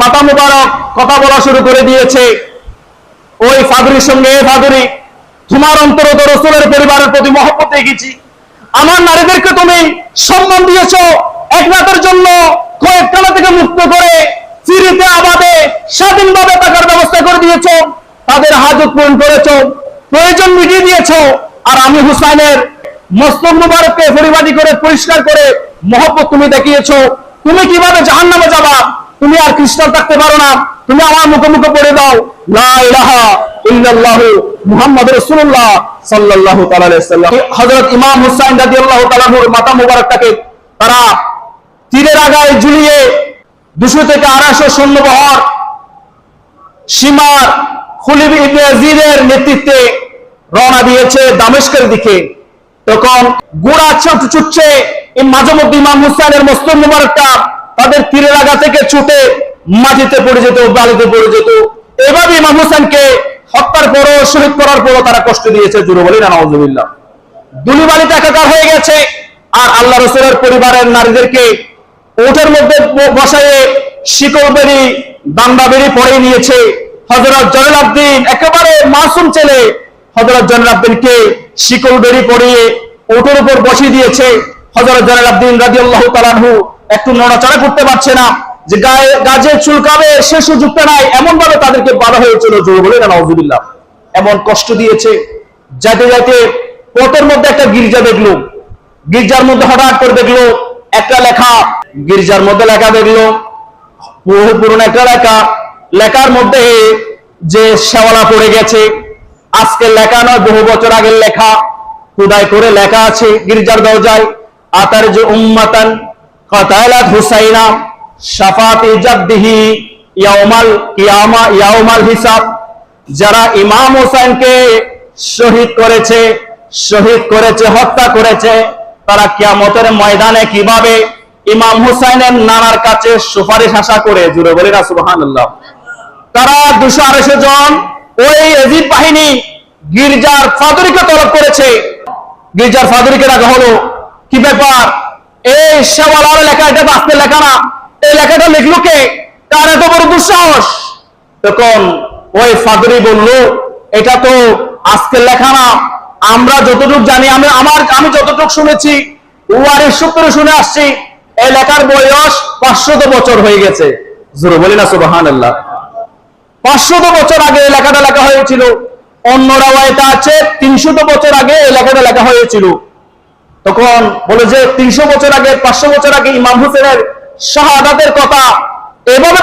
মাতা মুবারক কথা বলা শুরু করে দিয়েছে। ওই ফাদুরির সঙ্গে, এ ফাদুরি, তোমার অন্তরত রসুলের পরিবারের প্রতি মহব্বত দেখেছি আমার নারীদেরকে তুমি সম্মান দিয়েছ এক রাতের জন্য, কয়েক টানা থেকে মুক্ত করে ফিরিতে, আবাদে, স্বাধীনভাবে থাকার ব্যবস্থা করে দিয়েছ। তাদের হাজত পূরণ করেছ, প্রয়োজন মিটিয়ে দিয়েছ। আর আমি হুসাইনের মস্তক মুবারককে পরিবাদী করে, পরিষ্কার করে মহব্বত তুমি দেখিয়েছ। তুমি কীভাবে জাহান্নামে যাবা? তুমি আর খ্রিস্টান থাকতে পারো না। তুমি আমার মুখে মুখে পড়ে দাও। নেতৃত্বে রওনা দিয়েছে দামেস্কের দিকে। তখন গোড়া ছুট ছুটছে এই মাঝমধ্যে ইমাম হুসাইনের মস্তক মুবারকটা। তাদের তীরের আগা থেকে ছুটে মাটিতে পড়ে যেত, বালিতে পড়ে যেত। এভাবে ইমাম হুসাইনকে হত্যার পরও, শহীদ করার পরও তারা কষ্ট দিয়েছে জুড়ে বলি না নওয়াজুবিল্লাহ দুলিবালিতে একাকার হয়ে গেছে আর আল্লাহ রসুলের পরিবারের নারীদেরকে ওঠের মধ্যে বসায়ে শিকল বেরি বাংলা বেরি পরে নিয়েছে। হজরত জয়নাল আব্দিন, একেবারে মাসুম ছেলে। হজরত জয়নাল আব্দিনকে শিকল বেরি পরিয়ে ওঠের উপর বসিয়ে দিয়েছে। হজরত জয়নাল আব্দিন রাজি আল্লাহ তালাহু একটু নড়াচড়া করতে পারছে না, যে গায়ে, গাজে চুলকাবে, সে সুযোগটা নাই এমন ভাবে তাদেরকে বাধা হয়েছিল জোর বলে না এমন কষ্ট দিয়েছে, যাতে যাতে পথের মধ্যে একটা গির্জা দেখল, গির্জার মধ্যে হঠাৎ করে দেখল, একটা লেখা, গির্জার মধ্যে লেখা দেখল, বহু পুরনো একটা লেখা, লেখার মধ্যে যে শেওয়ালা পড়ে গেছে, আজকে লেখা নয়, বহু বছর আগের লেখা, খুদাই করে লেখা আছে গির্জার দরজায় আতার যে উম্মাতান কাতালাত হুসাইনা শাফাতি জাদ্দিহি ইয়াউমাল কিয়ামা ইয়াউমাল হিসাব যারা ইমাম হোসেনকে শহীদ করেছে শহীদ করেছে, হত্যা করেছে, তারা কিয়ামতের ময়দানে কীভাবে ইমাম হুসাইনের নানার কাছে সুপারিশ আশা করে? জুড়ে বলি না সুবাহান তারা দুশো আড়াইশো জন ওই এজিদ বাহিনী গির্জার ফাদুরিকে তলব করেছে। গির্জার ফাদুরিকে রাখা হলো। কি ব্যাপার? এই শেওয়ালার লেখা এটা বাঁচতে লেখা না। এই লেখাটা লিখলো কে? তার এত বড় দুঃসাহস? তখন ওই ফাদরি বলল, এটা তো আজকের লেখা না। আমরা যতটুকু জানি, আমি আমার, আমি যতটুকু শুনেছি ওয়ারের সূত্রে শুনে আসছি, এই লেখার বয়স পাঁচশত বছর হয়ে গেছে। জোরে বলি না সুবাহান পাঁচশত বছর আগে এই লেখাটা লেখা হয়েছিল। অন্য রাওয়ায়তা আছে, তিনশত বছর আগে এই লেখাটা লেখা হয়েছিল। তখন বলে যে তিনশো বছর আগে পাঁচশো বছর আগে ইমাম হোসেনের শাহাদাতের কথা এভাবে